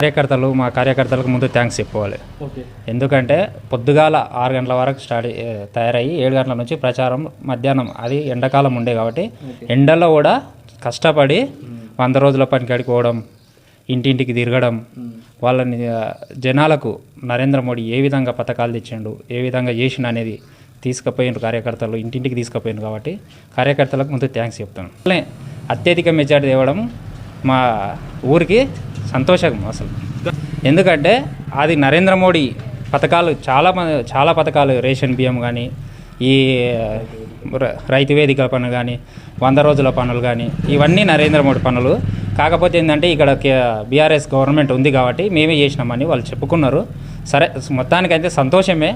కార్యకర్తలు మా కార్యకర్తలకు ముందు థ్యాంక్స్ చెప్పుకోవాలి. ఎందుకంటే పొద్దుగాల ఆరు గంటల వరకు స్టార్ట్ తయారయ్యి ఏడు గంటల నుంచి ప్రచారం మధ్యాహ్నం అది ఎండాకాలం ఉండే కాబట్టి ఎండలో కూడా కష్టపడి వంద రోజుల పనికి పోవడం ఇంటింటికి తిరగడం వాళ్ళని జనాలకు నరేంద్ర మోడీ ఏ విధంగా పథకాలు తెచ్చిండు ఏ విధంగా చేసిండు అనేది తీసుకుపోయిన కార్యకర్తలు ఇంటింటికి తీసుకుపోయిండు కాబట్టి కార్యకర్తలకు ముందు థ్యాంక్స్ చెప్తాను అత్యధిక మెజార్టీ తేవడం మా ఊరికి సంతోషం అసలు. ఎందుకంటే అది నరేంద్ర మోడీ పథకాలు చాలా చాలా పథకాలు రేషన్ బియ్యం కానీ ఈ రైతు వేదికల పనులు కానీ వంద రోజుల పనులు కానీ ఇవన్నీ నరేంద్ర మోడీ పనులు. కాకపోతే ఏంటంటే ఇక్కడ బీఆర్ఎస్ గవర్నమెంట్ ఉంది కాబట్టి మేమే చేసినామని వాళ్ళు చెప్పుకున్నారు. సరే మొత్తానికైతే సంతోషమే.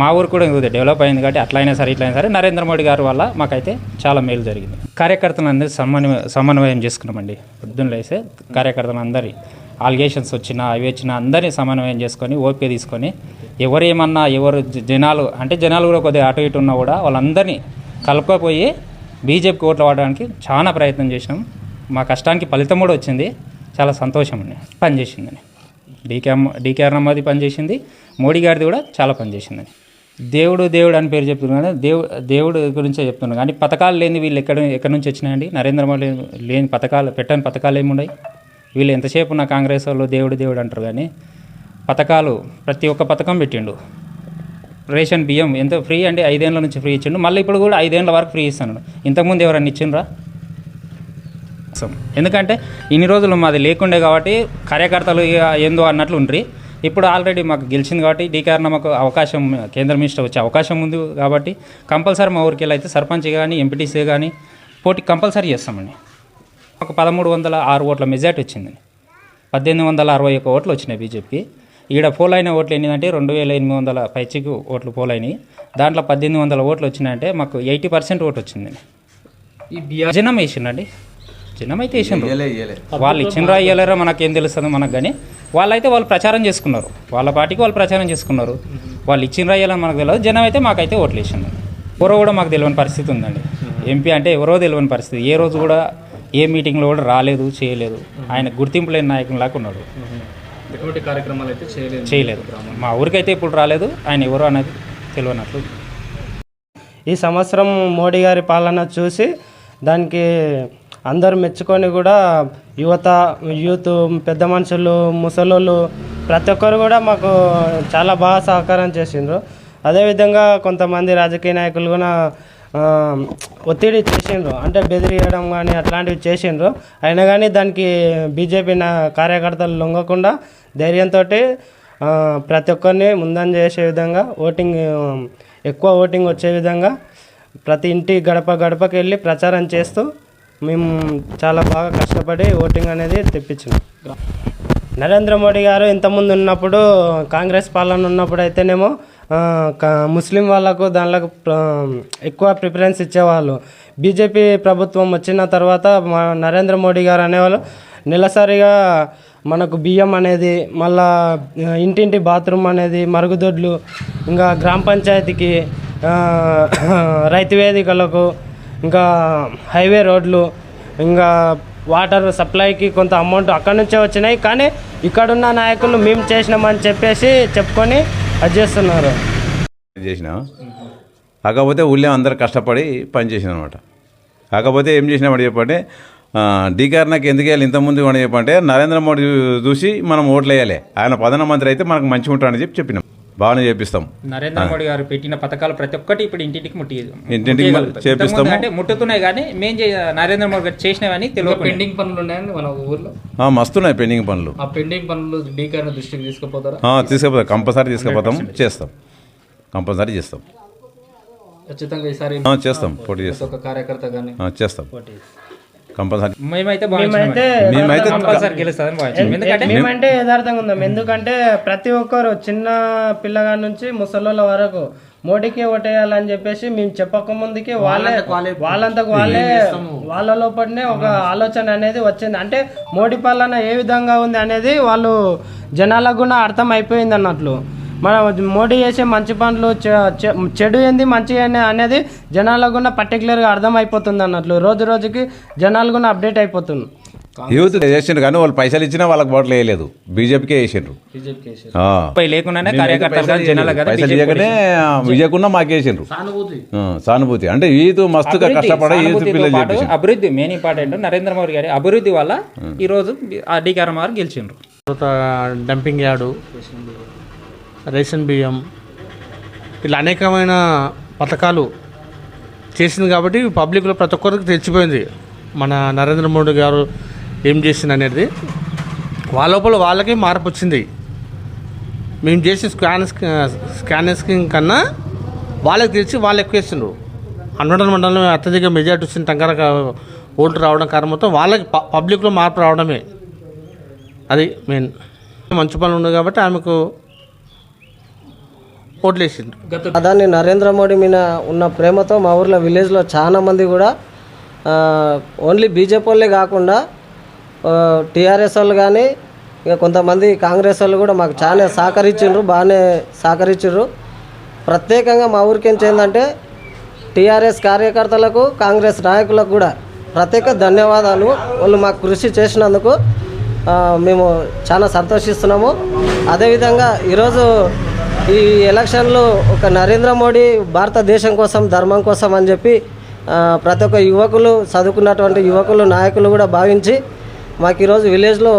మా ఊరు కూడా ఇది డెవలప్ అయింది కాబట్టి అట్లయినా సరే ఇట్లయినా సరే నరేంద్ర మోడీ గారి వల్ల మాకైతే చాలా మేలు జరిగింది. కార్యకర్తలందరూ సమన్వయం సమన్వయం చేసుకున్నామండి. పొద్దున్న లేసే కార్యకర్తలందరి ఆలిగేషన్స్ వచ్చినా అవి వచ్చినా అందరినీ సమన్వయం చేసుకొని ఓపిక తీసుకొని ఎవరు ఏమన్నా ఎవరు జనాలు అంటే జనాలు కూడా కొద్దిగా అటు ఇటు ఉన్నా కూడా వాళ్ళందరినీ కలుపుకపోయి బీజేపీకి ఓట్లు వాడడానికి చాలా ప్రయత్నం చేసినాం. మా కష్టానికి ఫలితం కూడా వచ్చింది. చాలా సంతోషం అండి. పనిచేసిందని. డీకే అమ్మ డీకే అన్నమ్మది పనిచేసింది. మోడీ గారిది కూడా చాలా పనిచేసిందని. దేవుడు దేవుడు అని పేరు చెప్తున్నాను కానీ దేవు దేవుడు గురించే చెప్తున్నాను కానీ పథకాలు లేని వీళ్ళు ఎక్కడ ఎక్కడి నుంచి వచ్చినాయండి? నరేంద్ర మోడీ లేని పథకాలు పెట్టని పథకాలు ఏమున్నాయి? వీళ్ళు ఎంతసేపు ఉన్న కాంగ్రెస్ వాళ్ళు దేవుడు దేవుడు అంటారు కానీ పథకాలు ప్రతి ఒక్క పథకం పెట్టిండు. రేషన్ బియ్యం ఎంత ఫ్రీ అండి ఐదేళ్ళ నుంచి ఫ్రీ ఇచ్చిండు. మళ్ళీ ఇప్పుడు కూడా ఐదేళ్ళ వరకు ఫ్రీ ఇస్తాను. ఇంతకుముందు ఎవరన్నా ఇచ్చిండ్రా? ఎందుకంటే ఇన్ని రోజులు మాది లేకుండే కాబట్టి కార్యకర్తలు ఇక ఏందో అన్నట్లు ఉండ్రి. ఇప్పుడు ఆల్రెడీ మాకు గెలిచింది కాబట్టి డీకేఆర్ మాకు అవకాశం కేంద్ర మినిస్టర్ వచ్చే అవకాశం ఉంది కాబట్టి కంపల్సరీ మా ఊరికి వెళ్ళి అయితే సర్పంచ్ కానీ ఎంపీటీసీ కానీ పోటీ కంపల్సరీ చేస్తామండి. ఒక పదమూడు వందల ఆరు ఓట్ల మెజార్టీ వచ్చిందండి పద్దెనిమిది వందల అరవై ఒక్క ఓట్లు వచ్చినాయి బీజేపీకి. ఈడ పోల్ అయిన ఓట్లు ఎన్నిదంటే రెండు వేల ఎనిమిది వందల పైచికు ఓట్లు పోల్ అయినాయి. దాంట్లో పద్దెనిమిది వందల ఓట్లు వచ్చినాయంటే మాకు ఎయిటీ పర్సెంట్ ఓటు వచ్చిందండి. ఈ బీఆర్ జనం వేసిండండి జనం అయితే వేసిండ్రు వాళ్ళు ఇచ్చిండ్రా ఇయ్యలేరా మనకేం తెలుస్తుంది మనకు కానీ వాళ్ళైతే వాళ్ళు ప్రచారం చేసుకున్నారు. వాళ్ళ పార్టీకి వాళ్ళు ప్రచారం చేసుకున్నారు. వాళ్ళు ఇచ్చిండ్రా ఇయ్యాలని మనకు తెలియదు జనం అయితే మాకైతే ఓట్లు వేసిండు ఎవరో కూడా మాకు తెలియని పరిస్థితి ఉందండి. ఎంపీ అంటే ఎవరో తెలియని పరిస్థితి. ఏ రోజు కూడా ఏ మీటింగ్లో కూడా రాలేదు చేయలేదు. ఆయన గుర్తింపు లేని నాయకునిలాగా ఉన్నాడు. ఎటువంటి కార్యక్రమాలు అయితే చేయలేదు. చేయలేదు. మా ఊరికైతే ఇప్పుడు రాలేదు. ఆయన ఎవరో అనేది తెలియనట్లు ఈ సంవత్సరం మోడీ గారి పాలన చూసి దానికి అందరూ మెచ్చుకొని కూడా యువత యూత్ పెద్ద మనుషులు ముసలోళ్ళు ప్రతి ఒక్కరు కూడా మాకు చాలా బాగా సహకారం చేసిండ్రు. అదేవిధంగా కొంతమంది రాజకీయ నాయకులు కూడా ఒత్తిడి చేసిండ్రు. అంటే బెదిరియడం కానీ అట్లాంటివి చేసిండ్రు. అయినా కానీ దానికి బీజేపీ నా కార్యకర్తలు లొంగకుండా ధైర్యంతో ప్రతి ఒక్కరిని ముందంజ చేసే విధంగా ఓటింగ్ ఎక్కువ ఓటింగ్ వచ్చే విధంగా ప్రతి ఇంటి గడప గడపకి వెళ్ళి ప్రచారం చేస్తూ మేము చాలా బాగా కష్టపడి ఓటింగ్ అనేది తెప్పించినాం. నరేంద్ర మోడీ గారు ఇంతకుముందు ఉన్నప్పుడు కాంగ్రెస్ పాలన ఉన్నప్పుడు అయితేనేమో ముస్లిం వాళ్ళకు దానిలకు ఎక్కువ ప్రిఫరెన్స్ ఇచ్చేవాళ్ళు. బీజేపీ ప్రభుత్వం వచ్చిన తర్వాత మా నరేంద్ర మోడీ గారు అనేవాళ్ళు నెలసరిగా మనకు బియ్యం అనేది మళ్ళా ఇంటింటి బాత్రూమ్ అనేది మరుగుదొడ్లు ఇంకా గ్రామ పంచాయతీకి రైతు వేదికలకు ఇంకా హైవే రోడ్లు ఇంకా వాటర్ సప్లైకి కొంత అమౌంట్ అక్కడ నుంచే వచ్చినాయి. కానీ ఇక్కడున్న నాయకులు మేము చేసినామని చెప్పేసి చెప్పుకొని అది చేస్తున్నారు. చేసిన? కాకపోతే ఊళ్ళో అందరు కష్టపడి పని చేసిన అనమాట కాకపోతే ఏం చేసినామని చెప్పంటే డీకార్ నాకు ఎందుకు వేయాలి? ఇంతకుముందు అని చెప్పంటే నరేంద్ర మోడీ చూసి మనం ఓట్లు వేయాలి ఆయన ప్రధానమంత్రి అయితే మనకు మంచిగా ఉంటాడని చెప్పి చెప్పినాం. బాగానే చేపిస్తాం. నరేంద్ర మోడీ గారు పెట్టిన పథకాలు ప్రతి ఒక్కటి ఇప్పుడు ఇంటింటికి ముట్టి ఇంటింటికి. ఇంతకుముందు అంటే ముట్టుతున్నాయి కానీ మేము చే- నరేంద్ర మోడీ గారు చేసినవని తెలియదు పెండింగ్ పనులు ఉన్నాయండి మన ఊర్లో? ఆ, మస్తున్నాయి పెండింగ్ పనులు. ఆ పెండింగ్ పనులు డీకార్ దృష్టికి తీసుకుపోతారా? ఆ, తీసుకుపోతాం. కంపల్సరీ తీసుకుపోతాం. చేస్తాం. కంపల్సరీ చేస్తాం. ఖచ్చితంగా ఈసారి ఆ, చేస్తాం. పోటీ చేస్తాం. ఒక్క కార్యకర్త కానీ ఆ, చేస్తాం. కంపల్సరీ. మేమైతే మేమైతే మేమైతే కంపల్సరీ గెలుస్తుందని భావించాం ఎందుకంటే మేమంటే యథార్థంగా ఉందాం ఎందుకంటే ప్రతి ఒక్కరు చిన్న పిల్లగాడి నుంచి ముసలోళ్ళ వరకు మోడీకి ఓటేయాలని చెప్పేసి మేము చెప్పక ముందుకే వాళ్ళే వాళ్ళంతకు వాళ్ళే వాళ్ళ లోపలనే ఒక ఆలోచన అనేది వచ్చింది. అంటే మోడీ పాలన ఏ విధంగా ఉంది అనేది వాళ్ళు జనాలకు కూడా అర్థం అయిపోయింది అన్నట్లు. మన మోడీ చేసే మంచి పనులు చెడు ఏంది మంచి అనేది జనాలకు కూడా పర్టికులర్గా అర్థం అయిపోతుంది అన్నట్లు. రోజు రోజుకి జనాలు కూడా అప్డేట్ అయిపోతుంది యూత్ చేసిండ్రు కానీ వాళ్ళు పైసలు ఇచ్చినా వాళ్ళకి ఓట్లు వేయలేదు. బీజేపీకే వేసిండ్రు లేకుండానే విజయకున్నా మాకేసిండ్రు. సానుభూతి. ఆ, సానుభూతి. అంటే ఈత్ మస్తుగా అభివృద్ధి, కష్టపడే ఈత్ పిల్లలు అభివృద్ధి. మెయిన్ ఇంపార్టెంట్ నరేంద్ర మోడీ గారి అభివృద్ధి వల్ల ఈ రోజు ఆ డీకారం వారు గెలిచిండ్రు. డంపింగ్ యార్డు రేషన్ బియ్యం ఇలా అనేకమైన పథకాలు చేసింది కాబట్టి పబ్లిక్లో ప్రతి ఒక్కరికి తెచ్చిపోయింది మన నరేంద్ర మోడీ గారు ఏం చేసింది అనేది. వాళ్ళ లోపల వాళ్ళకి మార్పు వచ్చింది. మేము చేసిన స్కాన్ స్కాన్ స్కీమ్ కన్నా వాళ్ళకి తెలిసి వాళ్ళు ఎక్కువ అన్నడం మండలం అత్యధిక మెజార్టీ వచ్చిన టంకర ఓట్లు రావడం కారణంతో వాళ్ళకి పబ్లిక్లో మార్పు రావడమే. అది మెయిన్. మంచి పనులు ఉంది కాబట్టి ఆమెకు ఓట్లేసిండ్రు గత అదాన్ని నరేంద్ర మోడీ మీద ఉన్న ప్రేమతో మా ఊర్లో విలేజ్లో చాలా మంది కూడా ఆ, ఓన్లీ బీజేపీ వాళ్ళే కాకుండా టీఆర్ఎస్ వాళ్ళు కానీ ఇక కొంతమంది కాంగ్రెస్ వాళ్ళు కూడా మాకు చాలా సహకరించిండ్రు బాగానే సహకరించారు ప్రత్యేకంగా మా ఊరికి ఏం ఏంటంటే టీఆర్ఎస్ కార్యకర్తలకు కాంగ్రెస్ నాయకులకు కూడా ప్రత్యేక ధన్యవాదాలు. వాళ్ళు మాకు కృషి చేసినందుకు ఆ, మేము చాలా సంతోషిస్తున్నాము. అదేవిధంగా ఈరోజు ఈ ఎలక్షన్లు ఒక నరేంద్ర మోడీ భారతదేశం కోసం ధర్మం కోసం అని చెప్పి ప్రతి ఒక్క యువకులు చదువుకున్నటువంటి యువకులు నాయకులు కూడా భావించి మాకు ఈరోజు విలేజ్లో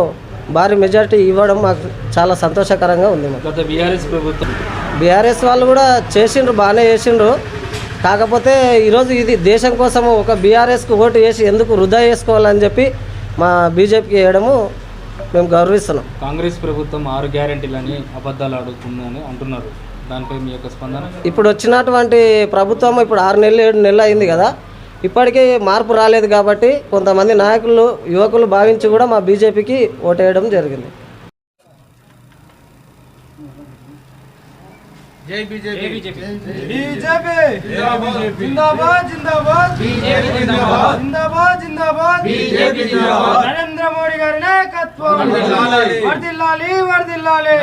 భారీ మెజారిటీ ఇవ్వడం మాకు చాలా సంతోషకరంగా ఉంది మాకు. బీఆర్ఎస్ ప్రభుత్వం బీఆర్ఎస్ వాళ్ళు కూడా చేసిండ్రు బాగానే చేసిండ్రు. కాకపోతే ఈరోజు ఇది దేశం కోసము ఒక బీఆర్ఎస్కి ఓటు వేసి ఎందుకు వృధా చేసుకోవాలని చెప్పి మా బీజేపీకి వేయడము మేము గౌరవిస్తున్నాం. కాంగ్రెస్ ప్రభుత్వం ఆరు గ్యారెంటీలని అబద్ధాలు ఆడుతుందని అంటున్నారు. దానిపై మీ యొక్క స్పందన? ఇప్పుడు వచ్చినటువంటి ప్రభుత్వం ఇప్పుడు ఆరు నెలలు ఏడు నెలలు అయింది కదా. ఇప్పటికీ మార్పు రాలేదు కాబట్టి కొంతమంది నాయకులు యువకులు భావించి కూడా మా బీజేపీకి ఓటేయడం జరిగింది. నరేంద్ర మోడీ గారి నాయకత్వం. వర్దిల్లాలి. వర్దిల్లాలి